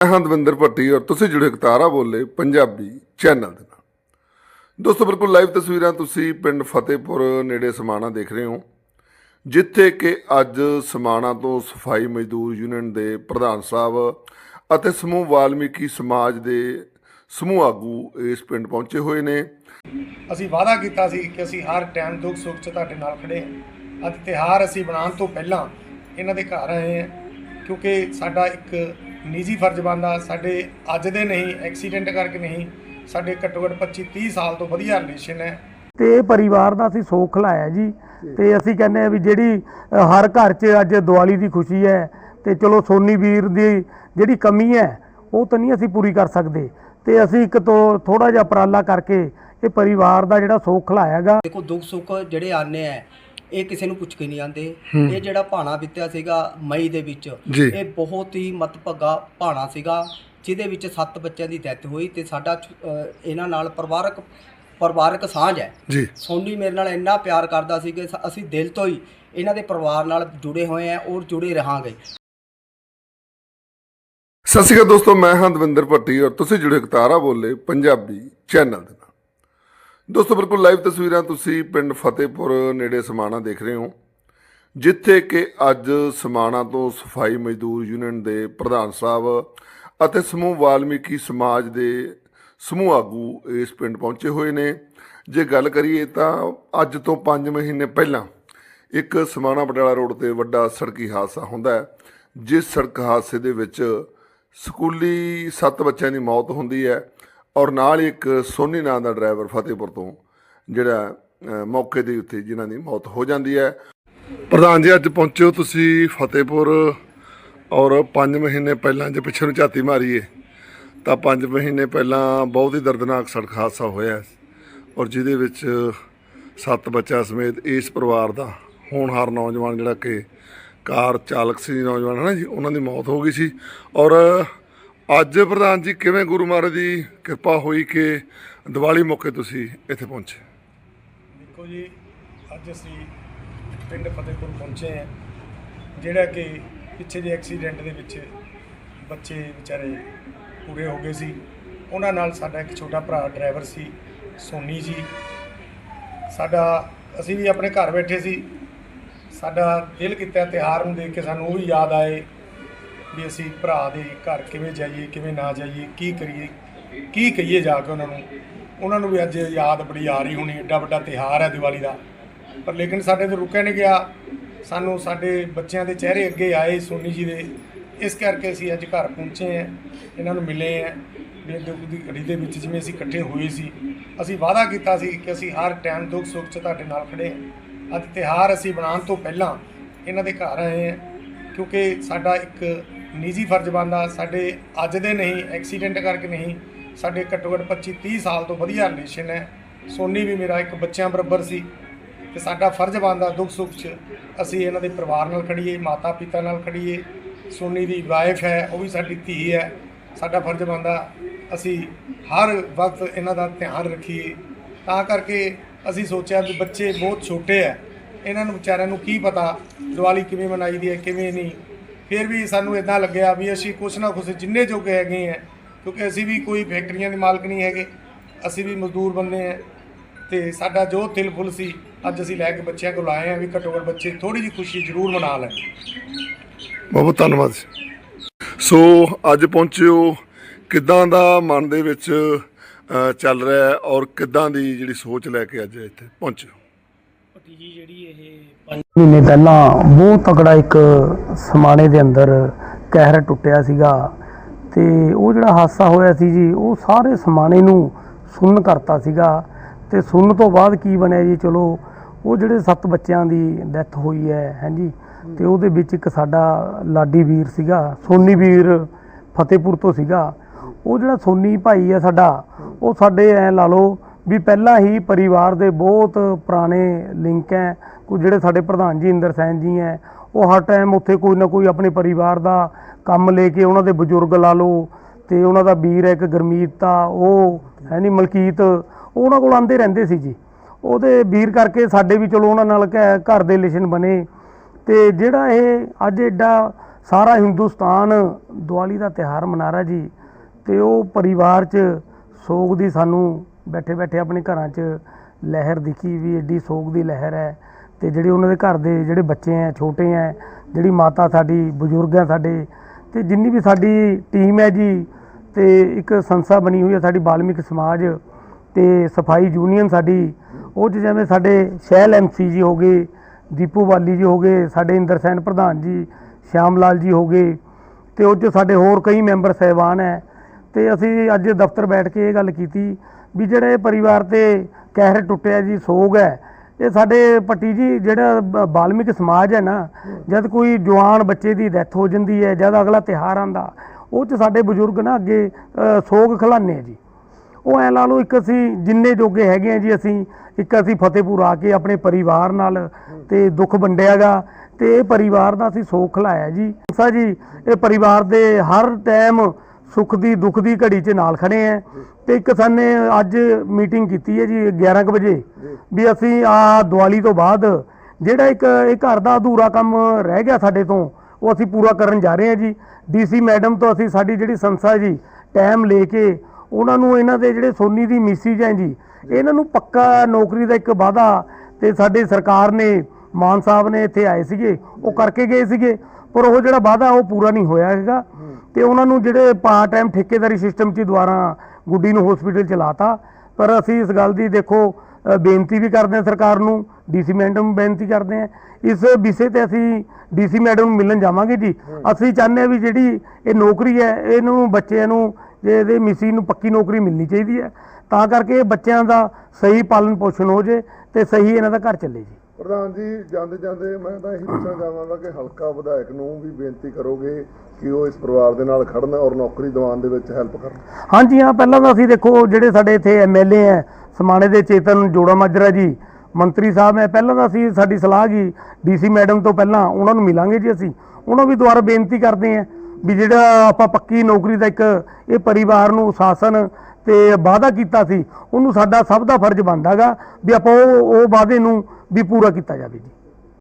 ਮੈਂ ਹਾਂ, ਦਵਿੰਦਰ ਭੱਟੀ ਔਰ ਤੁਸੀਂ ਜੁੜੇ ਕਤਾਰਾ ਬੋਲੇ ਪੰਜਾਬੀ ਚੈਨਲ ਦੇ ਨਾਲ। ਦੋਸਤੋ, ਬਿਲਕੁਲ ਲਾਈਵ ਤਸਵੀਰਾਂ ਤੁਸੀਂ ਪਿੰਡ ਫਤਿਹਪੁਰ ਨੇੜੇ ਸਮਾਣਾ ਦੇਖ ਰਹੇ ਹੋ, ਜਿੱਥੇ ਕਿ ਅੱਜ ਸਮਾਣਾ ਤੋਂ ਸਫ਼ਾਈ ਮਜ਼ਦੂਰ ਯੂਨੀਅਨ ਦੇ ਪ੍ਰਧਾਨ ਸਾਹਿਬ ਅਤੇ ਸਮੂਹ ਵਾਲਮੀਕੀ ਸਮਾਜ ਦੇ ਸਮੂਹ ਆਗੂ ਇਸ ਪਿੰਡ ਪਹੁੰਚੇ ਹੋਏ ਨੇ। ਅਸੀਂ ਵਾਅਦਾ ਕੀਤਾ ਸੀ ਕਿ ਅਸੀਂ ਹਰ ਟਾਈਮ ਦੁੱਖ ਸੁੱਖ 'ਚ ਤੁਹਾਡੇ ਨਾਲ ਖੜੇ ਹਾਂ। ਅੱਜ ਤਿਉਹਾਰ ਅਸੀਂ ਬਣਾਉਣ ਤੋਂ ਪਹਿਲਾਂ ਇਹਨਾਂ ਦੇ ਘਰ ਆਏ ਹਾਂ, ਕਿਉਂਕਿ ਸਾਡਾ ਇੱਕ ਨਿੱਜੀ ਫਰਜ਼ ਬਣਦਾ ਸਾਡੇ ਅੱਜ ਦੇ ਨਹੀਂ ਐਕਸੀਡੈਂਟ ਕਰਕੇ ਨਹੀਂ ਸਾਡੇ ਘੱਟੋ ਘੱਟ 25 30 ਸਾਲ ਤੋਂ ਵਧੀਆ ਰਿਲੇਸ਼ਨ ਹੈ। ਤੇ ਇਹ ਪਰਿਵਾਰ ਦਾ ਅਸੀਂ ਸੋਖ ਲਾਇਆ ਜੀ। ਤੇ ਅਸੀਂ ਕਹਿੰਦੇ ਆ ਵੀ ਜਿਹੜੀ ਹਰ ਘਰ 'ਚ ਅੱਜ ਦੀਵਾਲੀ ਦੀ ਖੁਸ਼ੀ ਹੈ ਤੇ ਚਲੋ ਸੋਨੀ ਵੀਰ ਦੀ ਜਿਹੜੀ ਕਮੀ ਹੈ ਉਹ ਤਾਂ ਨਹੀਂ ਅਸੀਂ ਪੂਰੀ ਕਰ ਸਕਦੇ। ਤੇ ਅਸੀਂ ਇੱਕ ਤੋਂ ਥੋੜਾ ਜਿਹਾ ਉਪਰਾਲਾ ਕਰਕੇ ਇਹ ਪਰਿਵਾਰ ਦਾ ਜਿਹੜਾ ਸੋਖ ਲਾਇਆਗਾ ਦੇਖੋ ਦੁੱਖ ਸੁੱਖ ਜਿਹੜੇ ਆਨੇ ਆ ਇਹ ਕਿਸੇ ਨੂੰ ਪੁੱਛ ਕੇ ਨਹੀਂ ਆਉਂਦੇ। ਇਹ ਜਿਹੜਾ ਭਾਣਾ ਬਿੱਤਿਆ ਸੀਗਾ ਮਈ ਦੇ ਵਿੱਚ। ਇਹ ਬਹੁਤ ਹੀ ਮਤਭਗਾ ਭਾਣਾ ਸੀਗਾ ਜਿਹਦੇ ਵਿੱਚ ਸੱਤ ਬੱਚਿਆਂ ਦੀ ਡੈਥ ਹੋਈ ਤੇ ਸਾਡਾ ਅ, ਇਹਨਾਂ ਨਾਲ ਪਰਿਵਾਰਕ ਪਰਿਵਾਰਕ ਸਾਂਝ ਹੈ। ਜੀ। ਸੋਨੀ ਮੇਰੇ ਨਾਲ ਇੰਨਾ ਪਿਆਰ ਕਰਦਾ ਸੀ ਕਿ ਸ- ਅਸੀਂ ਦਿਲ ਤੋਂ ਹੀ ਇਹਨਾਂ ਦੇ ਪਰਿਵਾਰ ਨਾਲ ਜੁੜੇ ਹੋਏ ਆ ਔਰ ਜੁੜੇ ਰਹਾਂਗੇ। ਸਤਿ ਸ਼੍ਰੀ ਅਕਾਲ ਦੋਸਤੋ ਮੈਂ ਹਾਂ ਦਵਿੰਦਰ ਭੱਟੀ ਔਰ ਤੁਸੀਂ ਜੁੜੇ ਕਤਾਰਾ ਬੋਲੇ ਪੰਜਾਬੀ ਚੈਨਲ ਦੇ ਨਾਲ। ਦੋਸਤੋ, ਬਿਲਕੁਲ ਲਾਈਵ ਤਸਵੀਰਾਂ ਤੁਸੀਂ ਪਿੰਡ ਫਤਿਹਪੁਰ ਨੇੜੇ ਸਮਾਣਾ ਦੇਖ ਰਹੇ ਹੋ, ਜਿੱਥੇ ਕਿ ਅੱਜ ਸਮਾਣਾ ਤੋਂ ਸਫ਼ਾਈ ਮਜ਼ਦੂਰ ਯੂਨੀਅਨ ਦੇ ਪ੍ਰਧਾਨ ਸਾਹਿਬ ਅਤੇ ਸਮੂਹ ਵਾਲਮੀਕੀ ਸਮਾਜ ਦੇ ਸਮੂਹ ਆਗੂ ਇਸ ਪਿੰਡ ਪਹੁੰਚੇ ਹੋਏ ਨੇ। ਜੇ ਗੱਲ ਕਰੀਏ ਤਾਂ ਅੱਜ ਤੋਂ 5 ਮਹੀਨੇ ਪਹਿਲਾਂ ਇੱਕ ਸਮਾਣਾ ਪਟਿਆਲਾ ਰੋਡ ਤੇ ਵੱਡਾ ਸੜਕੀ ਹਾਦਸਾ ਹੁੰਦਾ ਹੈ, ਜਿਸ ਸੜਕ ਹਾਦਸੇ ਦੇ ਵਿੱਚ ਸਕੂਲੀ ਸੱਤ ਬੱਚਿਆਂ ਦੀ ਮੌਤ ਹੁੰਦੀ ਹੈ। ਔਰ ਨਾਲ ਹੀ ਇੱਕ ਸੋਨੀ ਨਾਂ ਦਾ ਡਰਾਈਵਰ ਫਤਿਹਪੁਰ ਤੋਂ, ਜਿਹੜਾ ਮੌਕੇ ਦੇ ਉੱਤੇ ਜਿਨ੍ਹਾਂ ਦੀ ਮੌਤ ਹੋ ਜਾਂਦੀ ਹੈ। ਪ੍ਰਧਾਨ ਜੀ, ਅੱਜ ਪਹੁੰਚਿਓ ਤੁਸੀਂ ਫਤਿਹਪੁਰ ਔਰ 5 ਮਹੀਨੇ ਪਹਿਲਾਂ ਜੇ ਪਿੱਛੇ ਨੂੰ ਝਾਤੀ ਮਾਰੀਏ, ਤਾਂ 5 ਮਹੀਨੇ ਪਹਿਲਾਂ ਬਹੁਤ ਹੀ ਦਰਦਨਾਕ ਸੜਕ ਹਾਦਸਾ ਹੋਇਆ ਔਰ ਜਿਹਦੇ ਵਿੱਚ ਸੱਤ ਬੱਚਾ ਸਮੇਤ ਇਸ ਪਰਿਵਾਰ ਦਾ ਹੋਣਹਾਰ ਨੌਜਵਾਨ ਜਿਹੜਾ ਕਿ ਕਾਰ ਚਾਲਕ ਸੀ, ਨੌਜਵਾਨ ਹੈ ਨਾ ਜੀ, ਉਹਨਾਂ ਦੀ ਮੌਤ ਹੋ ਗਈ ਸੀ ਔਰ ਅੱਜ ਪ੍ਰਧਾਨ ਜੀ, ਕਿਵੇਂ ਗੁਰੂ ਮਹਾਰਾਜ ਦੀ ਕਿਰਪਾ ਹੋਈ ਕਿ ਦੀਵਾਲੀ ਮੌਕੇ ਤੁਸੀਂ ਇੱਥੇ ਪਹੁੰਚੇ? ਦੇਖੋ ਜੀ, ਅੱਜ ਅਸੀਂ ਪਿੰਡ ਫਤਿਹਪੁਰ ਪਹੁੰਚੇ ਹਾਂ, ਜਿਹੜਾ ਕਿ ਪਿੱਛੇ ਜੇ ਐਕਸੀਡੈਂਟ ਦੇ ਵਿੱਚ ਬੱਚੇ ਵਿਚਾਰੇ ਪੂਰੇ ਹੋ ਗਏ ਸੀ। ਉਹਨਾਂ ਨਾਲ ਸਾਡਾ ਇੱਕ ਛੋਟਾ ਭਰਾ ਡਰਾਈਵਰ ਸੀ, ਸੋਨੀ ਜੀ। ਸਾਡਾ, ਅਸੀਂ ਵੀ ਆਪਣੇ ਘਰ ਬੈਠੇ ਸੀ। ਸਾਡਾ ਦਿਲ ਕੀਤਾ ਤਿਉਹਾਰ ਨੂੰ ਦੇਖ ਕੇ, ਸਾਨੂੰ ਉਹ ਵੀ ਯਾਦ ਆਏ ਵੀ ਅਸੀਂ ਭਰਾ ਦੇ ਘਰ ਕਿਵੇਂ ਜਾਈਏ, ਕਿਵੇਂ ਨਾ ਜਾਈਏ, ਕੀ ਕਰੀਏ, ਕੀ ਕਹੀਏ ਜਾ ਕੇ ਉਹਨਾਂ ਨੂੰ। ਉਹਨਾਂ ਨੂੰ ਵੀ ਅੱਜ ਯਾਦ ਬੜੀ ਆ ਰਹੀ ਹੋਣੀ ਐਡਾ ਵੱਡਾ ਤਿਉਹਾਰ ਹੈ ਦੀਵਾਲੀ ਦਾ। ਪਰ ਲੇਕਿਨ ਸਾਡੇ ਤੋਂ ਰੁਕਿਆ ਨਹੀਂ ਗਿਆ। ਸਾਨੂੰ ਸਾਡੇ ਬੱਚਿਆਂ ਦੇ ਚਿਹਰੇ ਅੱਗੇ ਆਏ ਸੋਨੀ ਜੀ ਦੇ। ਇਸ ਕਰਕੇ ਅਸੀਂ ਅੱਜ ਘਰ ਪਹੁੰਚੇ ਹਾਂ, ਇਹਨਾਂ ਨੂੰ ਮਿਲੇ ਹਾਂ ਵੀ ਦੁੱਖ ਦੀ ਘੜੀ ਦੇ ਵਿੱਚ ਜਿਵੇਂ ਅਸੀਂ ਇਕੱਠੇ ਹੋਏ ਸੀ। ਅਸੀਂ ਵਾਅਦਾ ਕੀਤਾ ਸੀ ਕਿ ਅਸੀਂ ਹਰ ਟਾਈਮ ਦੁੱਖ ਸੁੱਖ 'ਚ ਤੁਹਾਡੇ ਨਾਲ ਖੜੇ ਹਾਂ। ਅੱਜ ਤਿਉਹਾਰ ਅਸੀਂ ਬਣਾਉਣ ਤੋਂ ਪਹਿਲਾਂ ਇਹਨਾਂ ਦੇ ਘਰ ਆਏ ਹਾਂ। ਕਿਉਂਕਿ ਸਾਡਾ ਇੱਕ ਨਿੱਜੀ ਫਰਜ਼ ਬਣਦਾ, ਸਾਡੇ ਅੱਜ ਦੇ ਨਹੀਂ ਐਕਸੀਡੈਂਟ ਕਰਕੇ ਨਹੀਂ, ਸਾਡੇ ਘੱਟੋ ਘੱਟ 25 30 ਸਾਲ ਤੋਂ ਵਧੀਆ ਰਿਲੇਸ਼ਨ ਹੈ। ਸੋਨੀ ਵੀ ਮੇਰਾ ਇੱਕ ਬੱਚਿਆਂ ਬਰਾਬਰ ਸੀ ਤੇ ਸਾਡਾ ਫਰਜ਼ ਬਣਦਾ ਦੁੱਖ ਸੁੱਖ 'ਚ ਅਸੀਂ ਇਹਨਾਂ ਦੇ ਪਰਿਵਾਰ ਨਾਲ ਖੜੀਏ ਮਾਤਾ ਪਿਤਾ ਨਾਲ ਖੜੀਏ ਸੋਨੀ ਦੀ ਵਾਈਫ ਹੈ, ਉਹ ਵੀ ਸਾਡੀ ਧੀ ਹੈ। ਸਾਡਾ ਫਰਜ਼ ਬਣਦਾ ਅਸੀਂ ਹਰ ਵਕਤ ਇਹਨਾਂ ਦਾ ਧਿਆਨ ਰੱਖੀਏ। ਤਾਂ ਕਰਕੇ ਅਸੀਂ ਸੋਚਿਆ ਵੀ ਬੱਚੇ ਬਹੁਤ ਛੋਟੇ ਹੈ। ਇਹਨਾਂ ਨੂੰ ਵਿਚਾਰਿਆਂ ਨੂੰ ਕੀ ਪਤਾ ਦੀਵਾਲੀ ਕਿਵੇਂ ਮਨਾਈ ਦੀ ਹੈ, ਕਿਵੇਂ ਨਹੀਂ। ਫਿਰ ਵੀ ਸਾਨੂੰ ਇਦਾਂ ਲੱਗਿਆ ਵੀ ਅਸੀਂ ਕੁਛ ਨਾ ਕੁਛ ਜਿੰਨੇ ਜੋਗੇ ਹੈਗੇ ਆ, ਕਿਉਂਕਿ ਅਸੀਂ ਵੀ ਕੋਈ ਫੈਕਟਰੀਆਂ ਦੇ ਮਾਲਕ ਨਹੀਂ ਹੈਗੇ, ਅਸੀਂ ਵੀ ਮਜ਼ਦੂਰ ਬੰਦੇ ਆ। ਤੇ ਸਾਡਾ ਜੋ ਦਿਲ ਫੁੱਲ ਸੀ, ਅੱਜ ਅਸੀਂ ਲੈ ਕੇ ਬੱਚਿਆਂ ਕੋਲ ਆਏ ਆ ਵੀ ਘੱਟੋ ਘੱਟ ਬੱਚੇ ਥੋੜੀ ਜਿਹੀ ਖੁਸ਼ੀ ਜ਼ਰੂਰ ਮਨਾ ਲੈਣ। ਬਹੁਤ ਬਹੁਤ ਧੰਨਵਾਦ। ਜੀ। ਸੋ ਅੱਜ ਪਹੁੰਚਿਓ ਕਿੱਦਾਂ ਦਾ ਮਨ ਦੇ ਵਿੱਚ ਚੱਲ ਰਿਹਾ ਔਰ ਕਿੱਦਾਂ ਦੀ ਜਿਹੜੀ ਸੋਚ ਲੈ ਕੇ ਅੱਜ ਇੱਥੇ ਪਹੁੰਚਿਓ। ਜੀ ਜਿਹੜੀ ਇਹ ਹੋ ਮਹੀਨੇ ਪਹਿਲਾਂ ਬਹੁਤ ਤਕੜਾ ਇੱਕ ਸਮਾਣੇ ਦੇ ਅੰਦਰ ਕਹਿਰ ਟੁੱਟਿਆ ਸੀਗਾ ਤੇ ਉਹ ਜਿਹੜਾ ਹਾਦਸਾ ਹੋਇਆ ਸੀ ਜੀ, ਉਹ ਸਾਰੇ ਸਮਾਣੇ ਨੂੰ ਸੁੰਨ ਕਰਤਾ ਸੀਗਾ ਤੇ ਸੁੰਨ ਤੋਂ ਬਾਅਦ ਕੀ ਬਣਿਆ ਜੀ, ਚਲੋ ਉਹ ਜਿਹੜੇ ਸੱਤ ਬੱਚਿਆਂ ਦੀ ਡੈਥ ਹੋਈ ਹੈ ਹਾਂਜੀ ਤੇ ਉਹਦੇ ਵਿੱਚ ਇੱਕ ਸਾਡਾ ਲਾਡੀ ਵੀਰ ਸੀਗਾ, ਸੋਨੀ ਵੀਰ ਫਤਿਹਪੁਰ ਤੋਂ ਸੀਗਾ। ਉਹ ਜਿਹੜਾ ਸੋਨੀ ਭਾਈ ਹੈ ਸਾਡਾ, ਉਹ ਸਾਡੇ ਐ ਲਾ ਲਓ ਵੀ ਪਹਿਲਾਂ ਹੀ ਪਰਿਵਾਰ ਦੇ ਬਹੁਤ ਪੁਰਾਣੇ ਲਿੰਕ ਹੈ। ਕੋਈ ਜਿਹੜੇ ਸਾਡੇ ਪ੍ਰਧਾਨ ਜੀ ਇੰਦਰ ਸੈਨ ਜੀ ਹੈ, ਉਹ ਹਰ ਟਾਈਮ ਉੱਥੇ ਕੋਈ ਨਾ ਕੋਈ ਆਪਣੇ ਪਰਿਵਾਰ ਦਾ ਕੰਮ ਲੈ ਕੇ ਉਹਨਾਂ ਦੇ ਬਜ਼ੁਰਗ ਲਾ ਲਓ ਤੇ ਉਹਨਾਂ ਦਾ ਵੀਰ ਹੈ ਇੱਕ ਗਰਮੀਤ ਆ ਉਹ ਹੈ ਨਹੀਂ ਮਲਕੀਤ ਉਹਨਾਂ ਕੋਲ ਆਂਦੇ ਰਹਿੰਦੇ ਸੀ ਜੀ। ਉਹਦੇ ਵੀਰ ਕਰਕੇ ਸਾਡੇ ਵੀ ਚਲੋ ਉਹਨਾਂ ਨਾਲ ਘ- ਘਰ ਦੇ ਰਿਲੇਸ਼ਨ ਬਣੇ। ਤੇ ਜਿਹੜਾ ਇਹ ਅੱਜ ਐਡਾ ਸਾਰਾ ਹਿੰਦੁਸਤਾਨ ਦੀਵਾਲੀ ਦਾ ਤਿਹਾਰ ਮਨਾ ਰਿਹਾ ਜੀ, ਤੇ ਉਹ ਪਰਿਵਾਰ 'ਚ ਸੋਗ ਦੀ ਸਾਨੂੰ ਬੈਠੇ ਬੈਠੇ ਆਪਣੇ ਘਰਾਂ 'ਚ ਲਹਿਰ ਦਿਖੀ ਵੀ ਐਡੀ ਸੋਗ ਦੀ ਲਹਿਰ ਹੈ ਤੇ ਜਿਹੜੇ ਉਹਨਾਂ ਦੇ ਘਰ ਦੇ ਜਿਹੜੇ ਬੱਚੇ ਹੈ, ਛੋਟੇ ਹੈ, ਜਿਹੜੀ ਮਾਤਾ ਸਾਡੀ, ਬਜ਼ੁਰਗ ਹੈ ਸਾਡੇ ਤੇ ਜਿੰਨੀ ਵੀ ਸਾਡੀ ਟੀਮ ਹੈ ਜੀ ਤੇ ਇੱਕ ਸੰਸਥਾ ਬਣੀ ਹੋਈ ਹੈ ਸਾਡੀ ਬਾਲਮਿਕ ਸਮਾਜ ਤੇ ਸਫ਼ਾਈ ਯੂਨੀਅਨ ਸਾਡੀ, ਉਹ 'ਚ ਜਿਵੇਂ ਸਾਡੇ ਸ਼ੈਲ ਐਮਸੀ ਜੀ ਹੋ ਗਏ, ਦੀਪੂ ਵਾਲੀ ਜੀ ਹੋ ਗਏ, ਸਾਡੇ ਇੰਦਰ ਸੈਨ ਪ੍ਰਧਾਨ ਜੀ, ਸ਼ਿਆਮ ਲਾਲ ਜੀ ਹੋ ਗਏ ਤੇ ਉਹ 'ਚ ਸਾਡੇ ਹੋਰ ਕਈ ਮੈਂਬਰ ਸਹਿਬਾਨ ਹੈ ਤੇ ਅਸੀਂ ਅੱਜ ਦਫ਼ਤਰ ਬੈਠ ਕੇ ਇਹ ਗੱਲ ਕੀਤੀ ਵੀ ਜਿਹੜੇ ਪਰਿਵਾਰ ਤੇ ਕਹਿਰ ਟੁੱਟਿਆ ਜੀ ਸੋਗ ਹੈ। ਇਹ ਸਾਡੇ ਪੱਟੀ ਜੀ ਜਿਹੜਾ ਬ- ਬਾਲਮਿਕ ਸਮਾਜ ਹੈ ਨਾ ਜਦ ਕੋਈ ਜਵਾਨ ਬੱਚੇ ਦੀ ਡੈਥ ਹੋ ਜਾਂਦੀ ਹੈ ਜਦ ਅਗਲਾ ਤਿਹਾਰ ਆਂਦਾ ਉਹ 'ਚ ਸਾਡੇ ਬਜ਼ੁਰਗ ਨਾ ਅੱਗੇ ਅ, ਸੋਗ ਖਲਾਨੇ ਜੀ। ਉਹ ਐ ਲਾ ਲਓ ਇੱਕ ਅਸੀਂ ਜਿੰਨੇ ਜੋਗੇ ਹੈਗੇ ਆ ਜੀ ਅਸੀਂ ਇੱਕ ਅਸੀਂ ਫਤਿਹਪੁਰ ਆ ਕੇ ਆਪਣੇ ਪਰਿਵਾਰ ਨਾਲ ਤੇ ਦੁੱਖ ਵੰਡਿਆਗਾ ਤੇ ਇਹ ਪਰਿਵਾਰ ਦਾ ਅਸੀਂ ਸੋਖ ਖਲਾਇਆ ਜੀ। ਸਾ ਜੀ ਇਹ ਪਰਿਵਾਰ ਦੇ ਹਰ ਟਾਈਮ ਸੁੱਖ ਦੀ, ਦੁੱਖ ਦੀ ਘੜੀ 'ਚ ਨਾਲ ਖੜੇ ਆ। ਤੇ ਇੱਕ ਸਾਨੇ ਅੱਜ ਮੀਟਿੰਗ ਕੀਤੀ ਹੈ ਜੀ 11 ਕੁ ਵਜੇ। ਵੀ ਅਸੀਂ ਆ ਦੀਵਾਲੀ ਤੋਂ ਬਾਅਦ ਜਿਹੜਾ ਇੱਕ, ਇਹ ਘਰ ਦਾ ਅਧੂਰਾ ਕੰਮ ਰਹਿ ਗਿਆ ਸਾਡੇ ਤੋਂ, ਉਹ ਅਸੀਂ ਪੂਰਾ ਕਰਨ ਜਾ ਰਹੇ ਹਾਂ ਜੀ। ਡੀਸੀ ਮੈਡਮ ਤੋਂ ਅਸੀਂ ਸਾਡੀ ਜਿਹੜੀ ਸੰਸਥਾ ਜੀ, ਟਾਈਮ ਲੈ ਕੇ ਉਹਨਾਂ ਨੂੰ ਇਹਨਾਂ ਦੇ ਜਿਹੜੇ ਸੋਨੀ ਦੀ ਮਿਸਿਜ ਹੈ ਜੀ, ਇਹਨਾਂ ਨੂੰ ਪੱਕਾ ਨੌਕਰੀ ਦਾ ਇੱਕ ਵਾਅਦਾ ਤੇ ਸਾਡੇ ਸਰਕਾਰ ਨੇ, ਮਾਨ ਸਾਹਿਬ ਨੇ ਇੱਥੇ ਆਏ ਸੀਗੇ, ਉਹ ਕਰਕੇ ਗਏ ਸੀਗੇ। ਪਰ ਉਹ ਜਿਹੜਾ ਵਾਅਦਾ ਉਹ ਪੂਰਾ ਨਹੀਂ ਹੋਇਆ ਹੈਗਾ। ਤੇ ਉਹਨਾਂ ਨੂੰ ਜਿਹੜੇ ਪਾਰਟ ਟਾਈਮ ਠੇਕੇਦਾਰੀ ਸਿਸਟਮ 'ਚ ਦੁਆਰਾ ਗੁੱਡੀ ਨੂੰ ਹਸਪੀਟਲ ਚਲਾਤਾ ਪਰ ਅਸੀਂ ਇਸ ਗੱਲ ਦੀ ਦੇਖੋ ਬੇਨਤੀ ਵੀ ਕਰਦੇ ਹਾਂ ਸਰਕਾਰ ਨੂੰ ਡੀਸੀ ਮੈਡਮ ਨੂੰ ਬੇਨਤੀ ਕਰਦੇ ਹਾਂ। ਇਸ ਵਿਸ਼ੇ ਤੇ ਅਸੀਂ ਡੀਸੀ ਮੈਡਮ ਨੂੰ ਮਿਲਣ ਜਾਵਾਂਗੇ ਜੀ। ਅਸੀਂ ਚਾਹੁੰਦੇ ਹਾਂ ਵੀ ਜਿਹੜੀ ਇਹ ਨੌਕਰੀ ਹੈ ਇਹਨੂੰ ਬੱਚਿਆਂ ਨੂੰ ਜੇ ਇਹਦੇ ਮਿਸੀ ਨੂੰ ਪੱਕੀ ਨੌਕਰੀ ਮਿਲਣੀ ਚਾਹੀਦੀ ਹੈ ਤਾਂ ਕਰਕੇ ਇਹ ਬੱਚਿਆਂ ਦਾ ਸਹੀ ਪਾਲਣ ਪੋਸ਼ਣ ਹੋ ਜੇ ਤੇ ਸਹੀ ਇਹਨਾਂ ਦਾ ਘਰ ਚੱਲੇ ਜੀ। ਪ੍ਰਧਾਨ ਜੀ ਜਾਂਦੇ ਜਾਂਦੇ ਮੈਂ ਤਾਂ ਇਹੀ ਪੁੱਛਣਾ ਚਾਹਾਂਗਾ ਕਿ ਹਲਕਾ ਵਿਧਾਇਕ ਨੂੰ ਵੀ ਬੇਨਤੀ ਕਰੋਗੇ ਕਿ ਉਹ ਇਸ ਪਰਿਵਾਰ ਦੇ ਨਾਲ ਖੜਨ ਔਰ ਨੌਕਰੀ ਦਿਵਾਉਣ ਦੇ ਵਿੱਚ ਹੈਲਪ ਕਰਨ। ਹਾਂਜੀ ਹਾਂ ਪਹਿਲਾਂ ਤਾਂ ਅਸੀਂ ਦੇਖੋ ਜਿਹੜੇ ਸਾਡੇ ਇੱਥੇ ਐਮਐਲਏ ਹੈ ਸਮਾਣੇ ਦੇ ਚੇਤਨ ਜੋੜਾ ਮਾਜਰਾ ਜੀ ਮੰਤਰੀ ਸਾਹਿਬ ਹੈ ਪਹਿਲਾਂ ਤਾਂ ਅਸੀਂ ਸਾਡੀ ਸਲਾਹ ਜੀ ਡੀਸੀ ਮੈਡਮ ਤੋਂ ਪਹਿਲਾਂ ਉਹਨਾਂ ਨੂੰ ਮਿਲਾਂਗੇ ਜੀ ਅਸੀਂ। ਉਹਨਾਂ ਵੀ ਦੁਬਾਰਾ ਬੇਨਤੀ ਕਰਦੇ ਹਾਂ ਵੀ ਜਿਹੜਾ ਆਪਾਂ ਪੱਕੀ ਨੌਕਰੀ ਦਾ ਇੱਕ ਇਹ ਪਰਿਵਾਰ ਨੂੰ ਸ਼ਾਸਨ ਤੇ ਵਾਅਦਾ ਕੀਤਾ ਸੀ ਉਹਨੂੰ ਸਾਡਾ ਸਭ ਦਾ ਫਰਜ਼ ਬਣਦਾਗਾ ਵੀ ਆਪਾਂ ਉਹ ਉਹ ਵਾਅਦੇ ਨੂੰ ਵੀ ਪੂਰਾ ਕੀਤਾ ਜਾਵੇ ਜੀ।